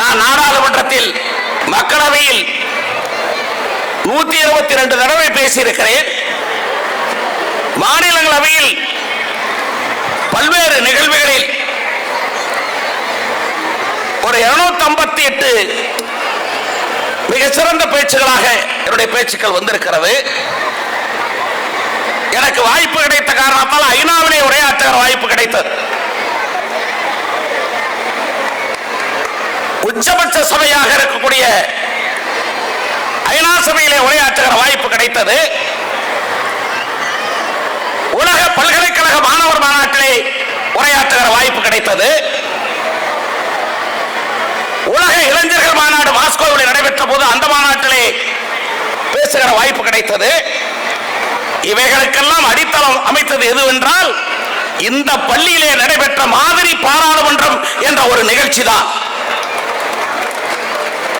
நான் நாடாளுமன்றத்தில் மக்களவையில் நூத்தி இருபத்தி ரெண்டு தடவை பேசியிருக்கிறேன். மாநிலங்களவையில் பல்வேறு நிகழ்வுகளில் ஒரு இருநூத்தி ஐம்பத்தி எட்டு மிக சிறந்த பேச்சுகளாக என்னுடைய பேச்சுக்கள் வந்திருக்கிறது. எனக்கு வாய்ப்பு கிடைத்த காரணத்தால் ஐநாவிலே உரையாற்றுகிற வாய்ப்பு கிடைத்தது. உச்சபட்ச சபையாக இருக்கக்கூடிய ஐநா சபையிலே உரையாற்றுகிற வாய்ப்பு கிடைத்தது. உலக பல்கலைக்கழக மாணவர் மாநாட்டிலே உரையாற்றுகிற வாய்ப்பு கிடைத்தது. உலக இளைஞர்கள் மாநாடு மாஸ்கோவில் நடைபெற்ற போது அந்த மாநாட்டிலே பேசுகிற வாய்ப்பு கிடைத்தது. இவைகளுக்கெல்லாம் அடித்தளம் அமைத்தது எதுவென்றால் இந்த பள்ளியிலே நடைபெற்ற மாதிரி பாராளுமன்றம் என்ற ஒரு நிகழ்ச்சி தான்